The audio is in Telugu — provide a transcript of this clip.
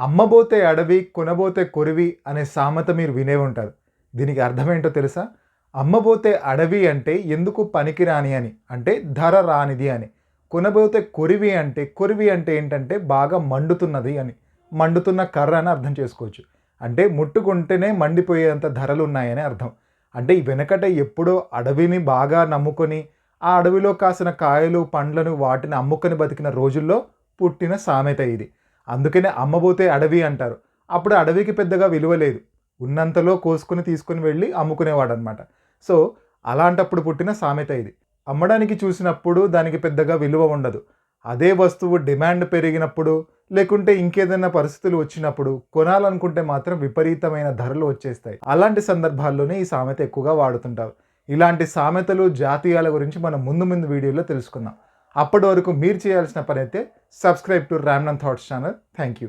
అమ్మబోతే అడవి కొనబోతే కొరివి అనే సామెత మీరు వినే ఉంటారు. దీనికి అర్థం ఏంటో తెలుసా అమ్మబోతే అడవి అంటే ఎందుకు పనికిరాని అని? అంటే ధర రానిది అని. కొనబోతే కొరివి అంటే కొరివి అంటే ఏంటంటే బాగా మండుతున్నది అని. మండుతున్న కర్ర అని అర్థం చేసుకోవచ్చు. అంటే ముట్టుకుంటేనే మండిపోయేంత ధరలు ఉన్నాయని అర్థం. అంటే వెనకట ఎప్పుడో అడవిని బాగా నమ్ముకొని ఆ అడవిలో కాసిన కాయలు పండ్లను వాటిని అమ్ముకొని బతికిన రోజుల్లో పుట్టిన సామెత ఇది. అందుకనే అమ్మబోతే అడవి అంటారు. అప్పుడు అడవికి పెద్దగా విలువ లేదు. ఉన్నంతలో కోసుకుని తీసుకుని వెళ్ళి అమ్ముకునేవాడు అనమాట సో అలాంటప్పుడు పుట్టిన సామెత ఇది. అమ్మడానికి చూసినప్పుడు దానికి పెద్దగా విలువ ఉండదు. అదే వస్తువు డిమాండ్ పెరిగినప్పుడు లేకుంటే ఇంకేదైనా పరిస్థితులు వచ్చినప్పుడు కొనాలనుకుంటే మాత్రం విపరీతమైన ధరలు వచ్చేస్తాయి. అలాంటి సందర్భాల్లోనే ఈ సామెత ఎక్కువగా వాడుతుంటారు. ఇలాంటి సామెతలు జాతీయాల గురించి మనం ముందు ముందు వీడియోలో తెలుసుకుందాం. అప్పటి వరకు మీరు చేయాల్సిన పని అయితే subscribe to Ramnan thoughts channel. Thank you.